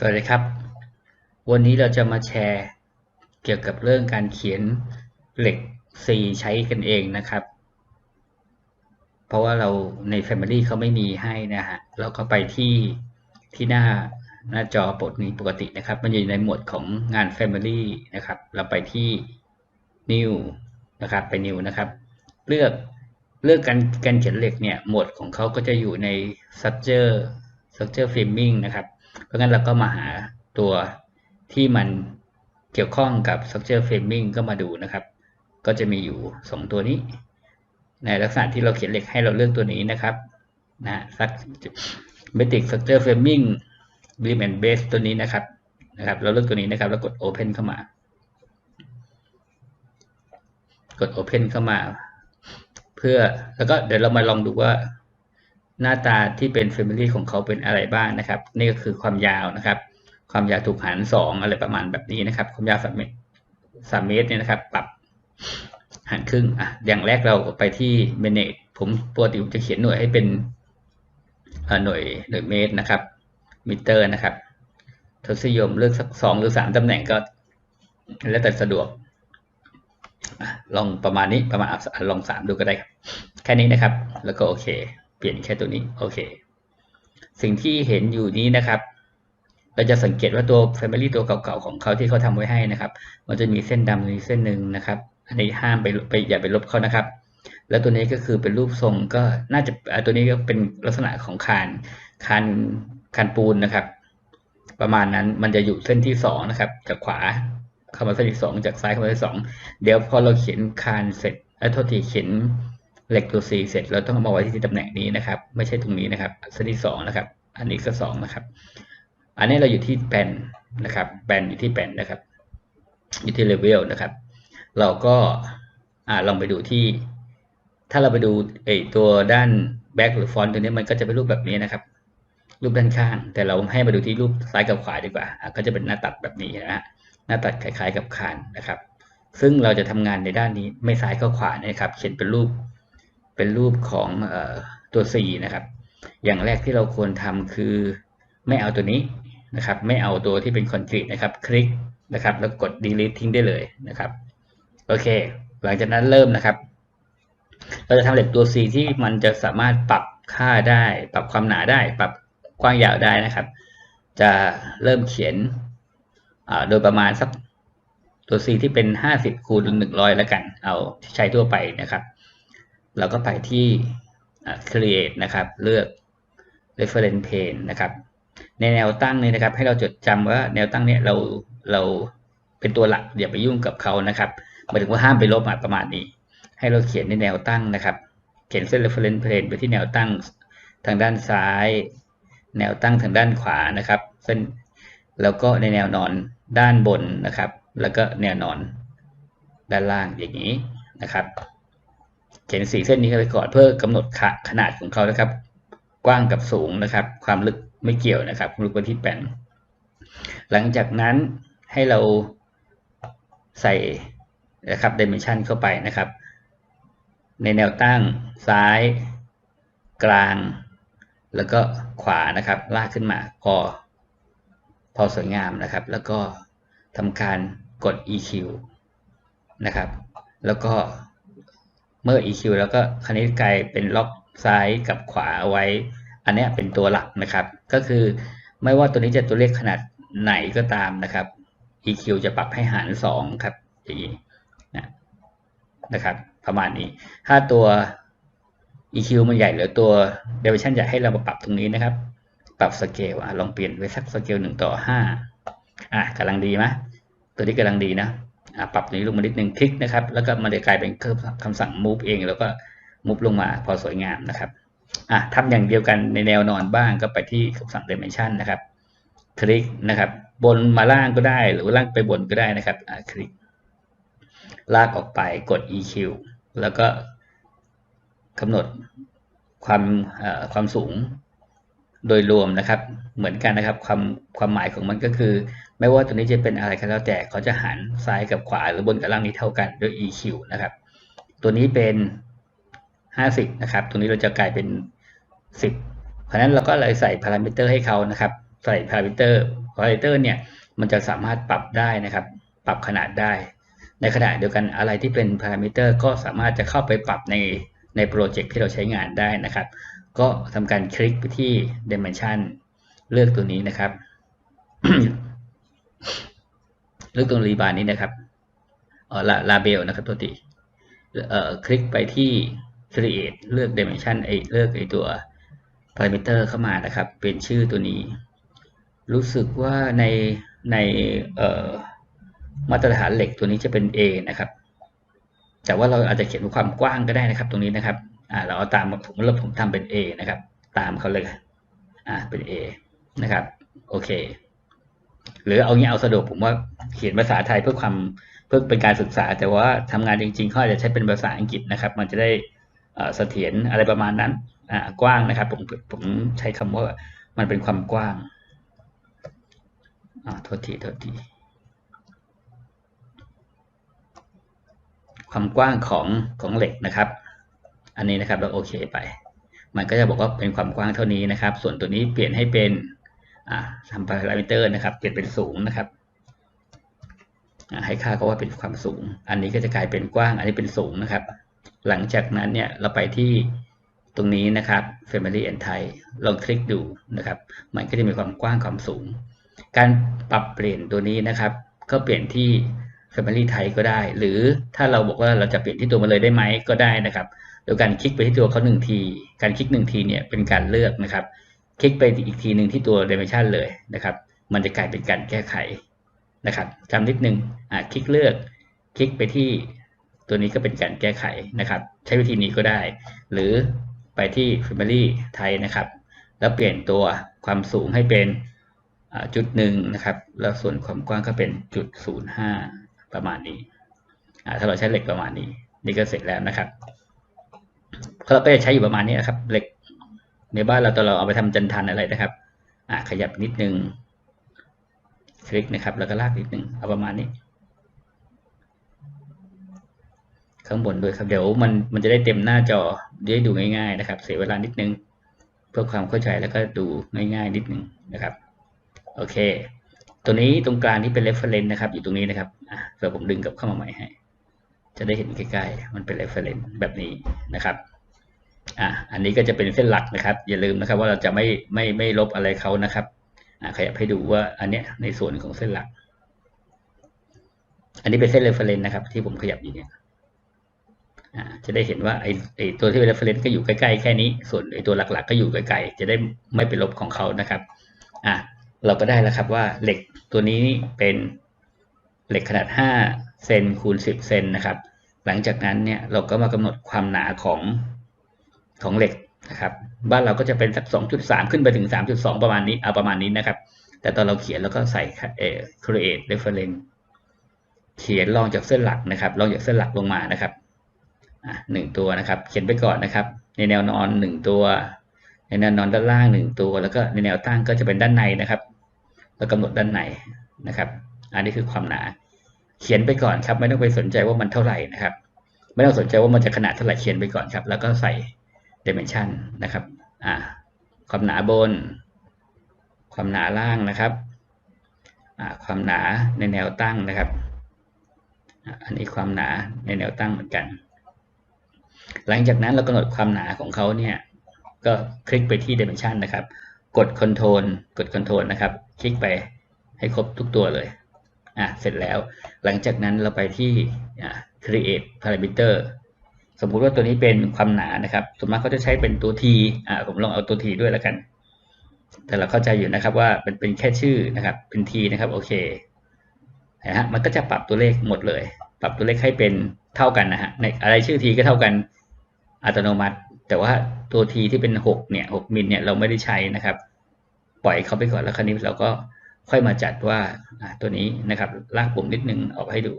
สวัสดีครับ วันนี้เราจะมาแชร์เกี่ยวกับเรื่องการเขียนเหล็ก C ใช้กันเองนะครับ เพราะว่าเราใน Family เขาไม่มีให้นะฮะเราก็ไปที่ที่หน้าหน้าจอปกนี้ปกตินะครับ มันอยู่ในหมวดของงาน Family นะครับ เราไปที่ New นะครับ ไป New นะครับ เลือกเลือกการการเขียนเหล็กเนี่ย หมวดของเขาก็จะอยู่ใน Structure Structure Framing นะครับ เพราะงั้นเราก็มาหาตัวที่มันเกี่ยวข้องกับ structure framing ก็มาดูนะครับ ก็จะมีอยู่ 2 ตัวนี้ ในลักษณะที่เราเขียนเหล็กให้เราเลือกตัวนี้นะครับนะ metric structure framing beam and base ตัวนี้นะครับนะครับ เราเลือกตัวนี้นะครับ แล้วกด open เข้ามา กด open เข้ามา เพื่อแล้วก็เดี๋ยวเรามาลองดูว่า หน้าตาที่เป็น Family ของเขาเป็นอะไรบ้างนะครับ นี่ก็คือความยาวนะครับ ความยาวถูกหารสองอะไรประมาณแบบนี้นะครับ ความยาวสามเมตรสามเมตรเนี่ยนะครับ ปรับหารครึ่งอะอย่างแรกเราไปที่ manage ผมปกติผมจะเขียนหน่วยให้เป็นหน่วยหน่วยเมตรนะครับ มิเตอร์นะครับทศนิยมเลือกสักสองหรือสามตำแหน่งก็ แล้วแต่สะดวกลองประมาณนี้ประมาณลองสามดูก็ได้ แค่นี้นะครับ แล้วก็โอเค เปลี่ยนแค่ตัวนี้โอเค สิ่งที่เห็นอยู่นี้นะครับเราจะสังเกตว่าตัว Family ตัวเก่าๆของเขาที่เขาทำไว้ให้นะครับ มันจะมีเส้นดำนี้เส้นหนึ่งนะครับ อันนี้ห้ามไปไปอย่าไปลบเขานะครับ แล้วตัวนี้ก็คือเป็นรูปทรงก็น่าจะตัวนี้ก็เป็นลักษณะของคานคานคานปูนนะครับ ประมาณนั้นมันจะอยู่เส้นที่สองนะครับ จากขวาเข้ามาเส้นที่สองจากซ้ายเข้ามาเส้นที่สองเดี๋ยวพอเราเขียนคานเสร็จไอ้โทษทีเขียน เหล็กตัว C เสร็จเราต้องเอามาไว้ที่ตำแหน่งนี้นะครับ ไม่ใช่ตรงนี้นะครับเส้นที่สองนะครับ อันนี้ก็สองนะครับ อันนี้เราอยู่ที่แปนนะครับแปนอยู่ที่แปนนะครับ อยู่ที่เลเวลนะครับ เราก็อ่าลองไปดูที่ ถ้าเราไปดูไอตัวด้านแบ็กหรือฟอนต์ตัวนี้มันก็จะเป็นรูปแบบนี้นะครับ รูปด้านข้าง แต่เราให้มาดูที่รูปซ้ายกับขวาดีกว่า ก็จะเป็นหน้าตัดแบบนี้นะฮะหน้าตัดคล้ายๆกับคานนะครับ ซึ่งเราจะทำงานในด้านนี้ไม่ซ้ายก็ขวานะครับ เขียนเป็นรูป เป็นรูปของอตัว C นะครับ อย่างแรกที่เราควรทำคือไม่เอาตัวนี้นะครับ ไม่เอาตัวที่เป็นคอนกรีตนะครับ คลิกนะครับ แล้วกด delete ทิ้งได้เลยนะครับ โอเค หลังจากนั้นเริ่มนะครับ เราจะทำเหล็กตัว C ที่มันจะสามารถปรับค่าได้ ปรับความหนาได้ ปรับกว้างยาวได้นะครับ จะเริ่มเขียนโดยประมาณสักตัว C ที่เป็น 50คูณ100 แล้วกัน เอาที่ใช้ทั่วไปนะครับ เราก็ไปที่ create นะครับ เลือก reference plane นะครับ ในแนวตั้งนี้นะครับ ให้เราจดจำว่าแนวตั้งเนี้ยเราเราเป็นตัวหลักอย่าไปยุ่งกับเขานะครับหมายถึงว่าห้ามไปลบประมาณนี้ ให้เราเขียนในแนวตั้งนะครับ เขียนเส้น reference plane ไปที่แนวตั้งทางด้านซ้าย แนวตั้งทางด้านขวานะครับเส้นแล้วก็ในแนวนอนด้านบนนะครับ แล้วก็แนวนอนด้านล่างอย่างนี้นะครับ เขียนสีเส้นนี้ไปก่อนเพื่อกำหนดขนาดของเขานะครับ กว้างกับสูงนะครับ ความลึกไม่เกี่ยวนะครับความลึกไปที่แปนหลังจากนั้นให้เราใส่นะครับดิเมนชันเข้าไปนะครับ ในแนวตั้งซ้าย กลาง แล้วก็ขวานะครับลากขึ้นมาพอพอสวยงามนะครับ แล้วก็ทำการกด EQ นะครับ แล้วก็ เมื่อ EQ แล้วก็คันนี้กลายเป็นล็อกซ้ายกับขวาเอาไว้ อันนี้เป็นตัวหลักนะครับ ก็คือไม่ว่าตัวนี้จะตัวเลขขนาดไหนก็ตามนะครับ EQ จะปรับให้หาร 2 ครับอย่างนี้นะนะครับ ประมาณนี้ ถ้าตัว EQ มันใหญ่หรือตัว Dimension ใหญ่ให้เรามาปรับตรงนี้นะครับ ปรับสเกลลองเปลี่ยนไปสักสเกลหนึ่งต่อห้าอะกำลังดีไหมตัวนี้กำลังดีนะ ปรับนี้ลงมานิดนึงคลิกนะครับ แล้วก็มันจะกลายเป็นคำสั่ง move เอง แล้วก็ move ลงมาพอสวยงามนะครับอะทำอย่างเดียวกันในแนวนอนบ้างก็ไปที่คำสั่ง dimension นะครับ คลิกนะครับ บนมาล่างก็ได้ หรือล่างไปบนก็ได้นะครับอะคลิก ลากออกไปกด EQ แล้วก็กำหนดความความสูง โดยรวมนะครับ เหมือนกันนะครับความความหมายของมันก็คือ ไม่ว่าตัวนี้จะเป็นอะไรก็แล้วแต่เขาจะหันซ้ายกับขวาหรือบนกับล่างนี้เท่ากันด้วย EQ นะครับ ตัวนี้เป็น 50 นะครับ ตัวนี้เราจะกลายเป็น 10 เพราะนั้นเราก็เลยใส่พารามิเตอร์ให้เขานะครับ ใส่พารามิเตอร์พารามิเตอร์เนี่ยมันจะสามารถปรับได้นะครับ ปรับขนาดได้ ในขณะเดียวกันอะไรที่เป็นพารามิเตอร์ก็สามารถจะเข้าไปปรับในในโปรเจกต์ที่เราใช้งานได้นะครับ ก็ทำการคลิกไปที่ Dimension เลือกตัวนี้นะครับ เลือกตรงรีบาร์นี้นะครับเออลาเบลนะครับตัวตีเอ่อคลิกไปที่ create เลือก dimension ไอเลือกไอตัว parameter เข้ามานะครับ เป็นชื่อตัวนี้ รู้สึกว่าในในเอ่อมาตรฐานเหล็กตัวนี้จะเป็น A นะครับ แต่ว่าเราอาจจะเขียนความกว้างก็ได้นะครับตรงนี้นะครับ อ่าเราเอาตามผมเริ่มผมทำเป็น A นะครับ ตามเขาเลยอ่าเป็น A นะครับ โอเค หรือเอางี้เอาสะดวกผมว่าเขียนภาษาไทยเพื่อความเพื่อเป็นการศึกษา แต่ว่าทำงานจริงๆเขาอาจจะใช้เป็นภาษาอังกฤษนะครับ มันจะได้เสถียรอะไรประมาณนั้นอ่ากว้างนะครับ ผมผมใช้คำว่ามันเป็นความกว้างอ่าโทษทีโทษทีความกว้างของของเหล็กนะครับ อันนี้นะครับเราโอเคไป มันก็จะบอกว่าเป็นความกว้างเท่านี้นะครับ ส่วนตัวนี้เปลี่ยนให้เป็นทำพารามิเตอร์นะครับ เปลี่ยนเป็นสูงนะครับให้ค่าก็ว่าเป็นความสูง อันนี้ก็จะกลายเป็นกว้าง อันนี้เป็นสูงนะครับ หลังจากนั้นเนี่ยเราไปที่ตรงนี้นะครับ Family and Type ลองคลิกดูนะครับ มันก็จะมีความกว้างความสูง การปรับเปลี่ยนตัวนี้นะครับ ก็เปลี่ยนที่ Family Type ก็ได้ หรือถ้าเราบอกว่าเราจะเปลี่ยนที่ตัวมาเลยได้ไหมก็ได้นะครับ โดยการคลิกไปที่ตัวเขาหนึ่งที การคลิกหนึ่งทีเนี่ยเป็นการเลือกนะครับ คลิกไปอีกทีหนึ่งที่ตัว Dimension เลยนะครับ มันจะกลายเป็นการแก้ไขนะครับจำนิดนึงอ่าคลิกเลือก คลิกไปที่ตัวนี้ก็เป็นการแก้ไขนะครับ ใช้วิธีนี้ก็ได้ หรือไปที่ Family ไทยนะครับ แล้วเปลี่ยนตัวความสูงให้เป็นจุดหนึ่งนะครับ แล้วส่วนความกว้างก็เป็นจุดศูนย์ห้า ประมาณนี้ถ้าเราใช้เหล็กประมาณนี้ นี่ก็เสร็จแล้วนะครับเราก็จะใช้อยู่ประมาณนี้นะครับ เหล็กในบ้านเราตอนเราเอาไปทำจันทันอะไรนะครับอ่าขยับนิดนึงคลิกนะครับ แล้วก็ลากนิดนึงเอาประมาณนี้ ข้างบนด้วยครับเดี๋ยวมันมันจะได้เต็มหน้าจอได้ดูง่าย ๆ นะครับ เสียเวลานิดนึง เพื่อความเข้าใจแล้วก็ดูง่าย ๆ นิดนึงนะครับ โอเค ตัวนี้ตรงกลางที่เป็น reference นะครับ อยู่ตรงนี้นะครับเดี๋ยวผมดึงกลับเข้ามาใหม่ให้ จะได้เห็นใกล้ๆ มันเป็น reference แบบนี้นะครับอะอันนี้ก็จะเป็นเส้นหลักนะครับ อย่าลืมนะครับว่าเราจะไม่ไม่ไม่ลบอะไรเขานะครับขยับให้ดูว่าอันเนี้ยในส่วนของเส้นหลัก อันนี้เป็นเส้นเรฟเฟรนซ์นะครับ ที่ผมขยับอยู่เนี่ยจะได้เห็นว่าไอ้ไอ้ตัวที่เป็นเรฟเฟรนซ์ก็อยู่ใกล้ๆแค่นี้ ส่วนไอ้ตัวหลักๆ ก็อยู่ไกลๆ จะได้ไม่เป็นลบของเขานะครับ อะ เราก็ได้แล้วครับว่าเหล็กตัวนี้เป็นเหล็กขนาด 5 เซนคูณ 10 เซนนะครับ หลังจากนั้นเนี่ยเราก็มากำหนดความหนาของของเหล็กนะครับ บ้านเราก็จะเป็นสัก 2.3 ขึ้นไปถึง 3.2 ประมาณนี้เอาประมาณนี้นะครับ แต่ตอนเราเขียนแล้วก็ใส่เอ่อ create reference เขียนลองจากเส้นหลักนะครับลองจากเส้นหลักลงมานะครับหนึ่งตัวนะครับ เขียนไปก่อนนะครับ ในแนวนอนหนึ่งตัว ในแนวนอนด้านล่างหนึ่งตัว แล้วก็ในแนวตั้งก็จะเป็นด้านในนะครับ แล้วกำหนดด้านในนะครับ อันนี้คือความหนา เขียนไปก่อนครับ ไม่ต้องไปสนใจว่ามันเท่าไหร่นะครับ ไม่ต้องสนใจว่ามันจะขนาดเท่าไหร่เขียนไปก่อนครับ แล้วก็ใส่ dimension นะครับ อ่า ความหนาบน ความหนาล่างนะครับ อ่า ความหนาในแนวตั้งนะครับ อันนี้ความหนาในแนวตั้งเหมือนกัน หลังจากนั้นเรากำหนดความหนาของเขาเนี่ย ก็คลิกไปที่ dimension นะครับ กด control กด control นะครับ คลิกไปให้ครบทุกตัวเลยอะเสร็จแล้ว หลังจากนั้นเราไปที่ create parameter สมมุติว่าตัวนี้เป็นความหนานะครับส่วนมากเขาจะใช้เป็นตัว t อ่าผมลองเอาตัว t ด้วยแล้วกัน แต่เราเข้าใจอยู่นะครับว่าเป็นเป็นแค่ชื่อนะครับ เป็น t นะครับโอเคนะฮะมันก็จะปรับตัวเลขหมดเลย ปรับตัวเลขให้เป็นเท่ากันนะฮะในอะไรชื่อ t ก็เท่ากันอัตโนมัติ แต่ว่าตัว t ที่เป็น 6 เนี่ย 6 มิลเนี่ยเราไม่ได้ใช้นะครับ ปล่อยเขาไปก่อนแล้วคราวนี้เราก็ค่อยมาจัดว่าตัวนี้นะครับลากปุ่มนิดนึงออกให้ดู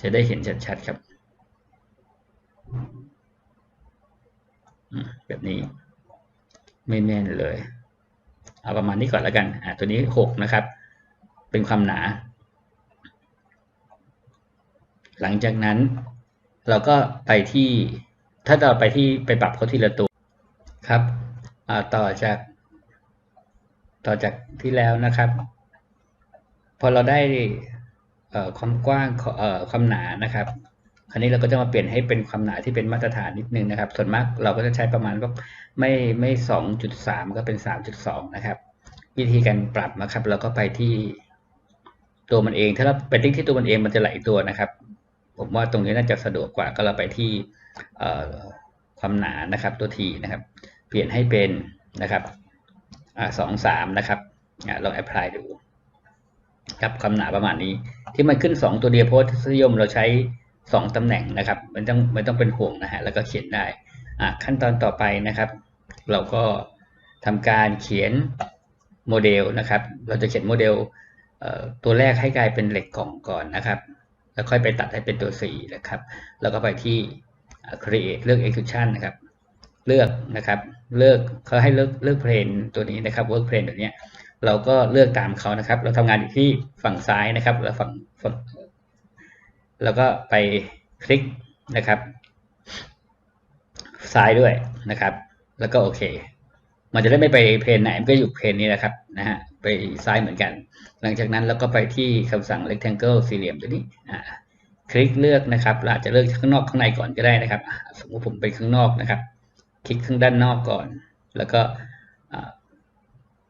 จะได้เห็นชัดๆครับแบบนี้ไม่แน่นเลย เอาประมาณนี้ก่อนแล้วกันอ่าตัวนี้หกนะครับ เป็นความหนา หลังจากนั้นเราก็ไปที่ถ้าเราไปที่ไปปรับเขาทีละตัว ครับต่อจากต่อจากที่แล้วนะครับ พอเราได้ความกว้างความหนานะครับคราวนี้เราก็จะมาเปลี่ยนให้เป็นความหนาที่เป็นมาตรฐานนิดนึงนะครับ ส่วนมากเราก็จะใช้ประมาณว่าไม่ไม่สองจุดสามก็เป็นสามจุดสองนะครับ วิธีการปรับนะครับ เราก็ไปที่ตัวมันเอง ถ้าเราไปติ๊กที่ตัวมันเองมันจะไหลตัวนะครับ ผมว่าตรงนี้น่าจะสะดวกกว่าก็เราไปที่ความหนานะครับตัวทีนะครับ ลี่ยนให้เป็นนะครับสองสามนะครับลองแอพพลายดูครับความหนาประมาณนี้ ที่มันขึ้น 2 ตัวเดียวเพราะทศนิยมเราใช้ 2 ตำแหน่งนะครับมันต้องไม่ต้องเป็นห่วงนะฮะแล้วก็เขียนได้ขั้นตอนต่อไปนะครับ เราก็ทำการเขียนโมเดลนะครับ เราจะเขียนโมเดลตัวแรกให้กลายเป็นเหล็กกล่องก่อนนะครับ แล้วค่อยไปตัดให้เป็นตัวสีนะครับ แล้วก็ไปที่ create เลือก execution นะครับ เลือกนะครับ เลือกเขาให้เลือกเลือกเพลนตัวนี้นะครับ work plane ตัวนี้เราก็เลือกตามเขานะครับ เราทำงานอยู่ที่ฝั่งซ้ายนะครับแล้วฝั่งฝั่งแล้วก็ไปคลิกนะครับ ซ้ายด้วยนะครับ แล้วก็โอเค มันจะได้ไม่ไปเพลนไหนมันก็อยู่เพลนนี้นะครับนะฮะไปซ้ายเหมือนกัน หลังจากนั้นเราก็ไปที่คำสั่ง rectangle สี่เหลี่ยมตัวนี้อ่าคลิกเลือกนะครับเราอาจจะเลือกข้างนอกข้างในก่อนก็ได้นะครับ สมมติผมไปข้างนอกนะครับ คลิกข้างด้านนอกก่อน แล้วก็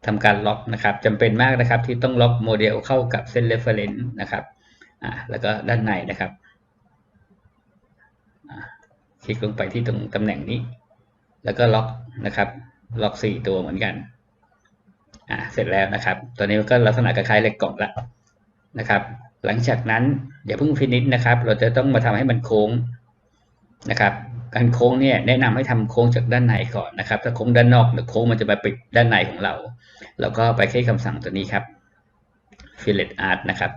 ทำการล็อกนะครับจำเป็นมากนะครับที่ต้องล็อกโมเดลเข้ากับเส้นเรฟเฟรนซ์นะครับแล้วก็ด้านในนะครับคลิกลงไปที่ตรงตำแหน่งนี้ แล้วก็ล็อกนะครับล็อกสี่ตัวเหมือนกันอ่าเสร็จแล้วนะครับ ตัวนี้ก็ลักษณะคล้ายๆเหล็กกล่องละนะครับ หลังจากนั้นอย่าเพิ่งฟินิชนะครับ เราจะต้องมาทำให้มันโค้งนะครับ การโค้งเนี่ยแนะนำให้ทำโค้งจากด้านในก่อนนะครับ ถ้าโค้งด้านนอกโค้งมันจะไปปิดด้านในของเรา แล้วก็ไปคลิกคำสั่งตัวนี้ครับ fillet art นะครับ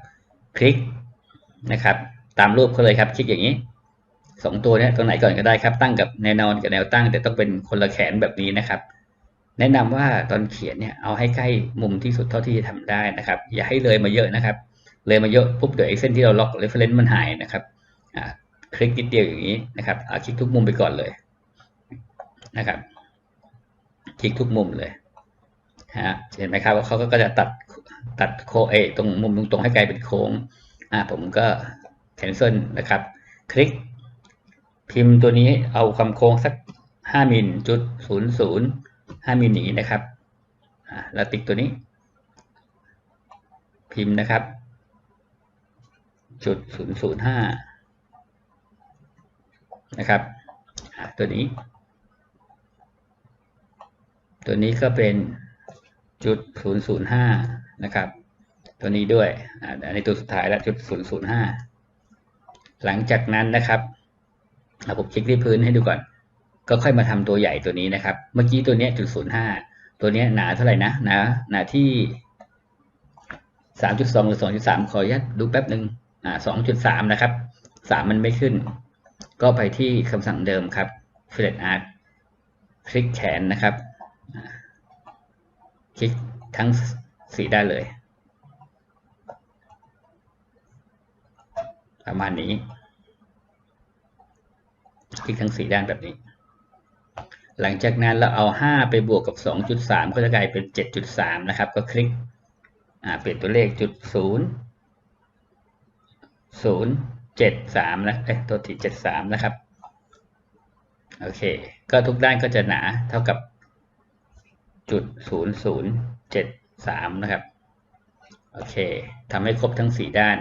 คลิกนะครับ ตามรูปเขาเลยครับ คลิกอย่างนี้สองตัวนี้ตรงไหนก่อนก็ได้ครับ ตั้งกับแนวนอนกับแนวตั้ง แต่ต้องเป็นคนละแขนแบบนี้นะครับ แนะนำว่าตอนเขียนเนี่ยเอาให้ใกล้มุมที่สุดเท่าที่จะทำได้นะครับ อย่าให้เลยมาเยอะนะครับ เลยมาเยอะปุ๊บเดี๋ยวไอ้เส้นที่เราล็อก reference มันหายนะครับ คลิกนิดเดียวอย่างนี้นะครับคลิกทุกมุมไปก่อนเลยนะครับคลิกทุกมุมเลยฮะเห็นไหมครับว่าเขาก็จะตัดตัดโคเอตรงมุมตรงให้กลายเป็นโค้งอ่าผมก็แคนเซิลนะครับ คลิกพิมพ์ตัวนี้เอาคำโค้งสักห้ามิลจุดศูนย์ศูนย์ห้ามิลอย่างนี้นะครับอ่าแล้วติ๊กตัวนี้ พิมพ์นะครับ จุดศูนย์ศูนย์ห้า นะครับตัวนี้ ตัวนี้ก็เป็นจุดศูนย์ศูนะครับ ตัวนี้ด้วยอันนี้ตัวสุดท้ายแล้วจุดศูนย์ศูนย์ห้าหลังจากนั้นนะครับผมคลิกที่พื้นให้ดูก่อน ก็ค่อยมาทำตัวใหญ่ตัวนี้นะครับ เมื่อกี้ตัวนี้จุดศูนย์ห้าตัวนี้หนาเท่าไหร่นะหนาหนาที่สามจุดสองหรือสองจุดสามขออนุญาตดูแป๊บหนึ่งอ่าสองจุดสามนะครับสามมันไม่ขึ้น ก็ไปที่คำสั่งเดิมครับ fillet art คลิกแขนนะครับ คลิกทั้งสีได้เลย ประมาณนี้ คลิกทั้งสีด้านแบบนี้ หลังจากนั้นเราเอา 5 ไปบวกกับ 2.3 ก็จะกลายเป็น 7.3 นะครับ ก็คลิกเปลี่ยนตัวเลขจุด0 0 เจ็ดสามนะเอ้ตัวที่เจ็ดสามนะครับ โอเค ก็ทุกด้านก็จะหนาเท่ากับจุดศูนย์ศูนย์เจ็ดสามนะครับ โอเคทำให้ครบทั้งสี่ด้าน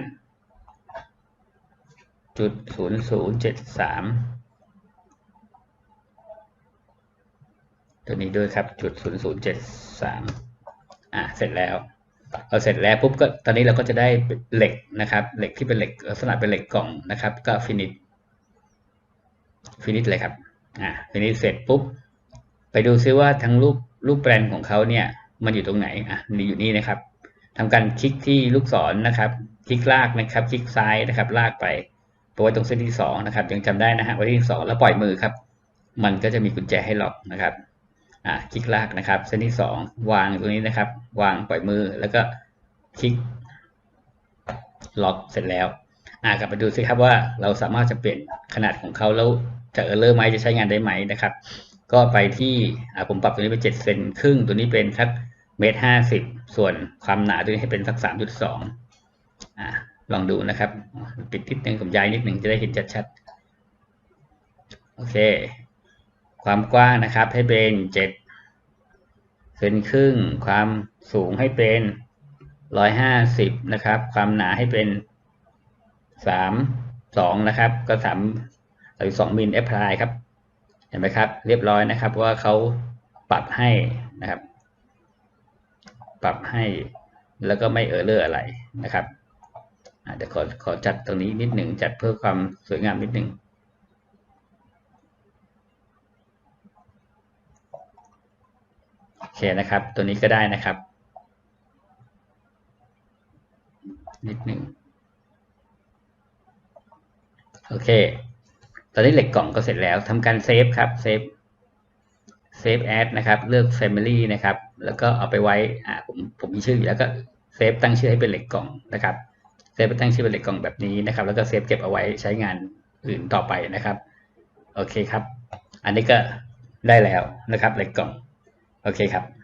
จุดศูนย์ศูนย์เจ็ดสามตัวนี้ด้วยครับจุดศูนย์ศูนย์เจ็ดสามอ่าเสร็จแล้ว พอเสร็จแล้วปุ๊บก็ตอนนี้เราก็จะได้เหล็กนะครับ เหล็กที่เป็นเหล็กลักษณะเป็นเหล็กกล่องนะครับ ก็ฟินิชฟินิชเลยครับอ่าฟินิชเสร็จปุ๊บไปดูซิว่าทั้งรูปรูปแปลนของเขาเนี่ย มันอยู่ตรงไหนอะมันอยู่นี่นะครับทำการคลิกที่ลูกศรนนะครับ คลิกลากนะครับ คลิกซ้ายนะครับ ลากไปไปไว้ตรงเส้นที่สองนะครับ ยังจำได้นะฮะไว้ที่สองแล้วปล่อยมือครับ มันก็จะมีกุญแจให้ล็อกนะครับ อ่าคลิกลากนะครับ เส้นที่สองวางตรงนี้นะครับ วางปล่อยมือแล้วก็คลิกล็อกเสร็จแล้วอ่ากลับไปดูสิครับว่าเราสามารถจะเปลี่ยนขนาดของเขาแล้วจะเออร์เลอร์ไหมจะใช้งานได้ไหมนะครับ ก็ไปที่อ่าผมปรับตัวนี้เป็นเจ็ดเซนครึ่งตัวนี้เป็นครับเมตรห้าสิบส่วนความหนาตัวนี้ให้เป็นสักสามจุดสองอ่าลองดูนะครับปิดนิดนึงผมย้ายนิดนึงจะได้เห็นชัดๆโอเค ความกว้างนะครับให้เป็นเจ็ด เซนครึ่ง ความสูงให้เป็นร้อยห้าสิบนะครับ ความหนาให้เป็นสามสองนะครับ ก็สามหรือสองมิลแอปพลายครับ เห็นไหมครับ เรียบร้อยนะครับว่าเขาปรับให้นะครับ ปรับให้แล้วก็ไม่เออเลอร์อะไรนะครับอะเดี๋ยวขอขอจัดตรงนี้นิดหนึ่งจัดเพื่อความสวยงามนิดหนึ่งโอ เคนะครับ ตัวนี้ก็ได้นะครับ นิดหนึ่งโอเค ตอนนี้เหล็กกล่องก็เสร็จแล้วทำการเซฟครับเซฟเซฟแอดนะครับ เลือก Family นะครับ แล้วก็เอาไปไว้อ่าผมผมมีชื่ออยู่แล้วก็เซฟตั้งชื่อให้เป็นเหล็กกล่องนะครับเซฟไปตั้งชื่อเป็นเหล็กกล่องแบบนี้นะครับ แล้วก็เซฟเก็บเอาไว้ใช้งานอื่นต่อไปนะครับ โอเคครับ อันนี้ก็ได้แล้วนะครับเหล็กกล่อง โอเคครับ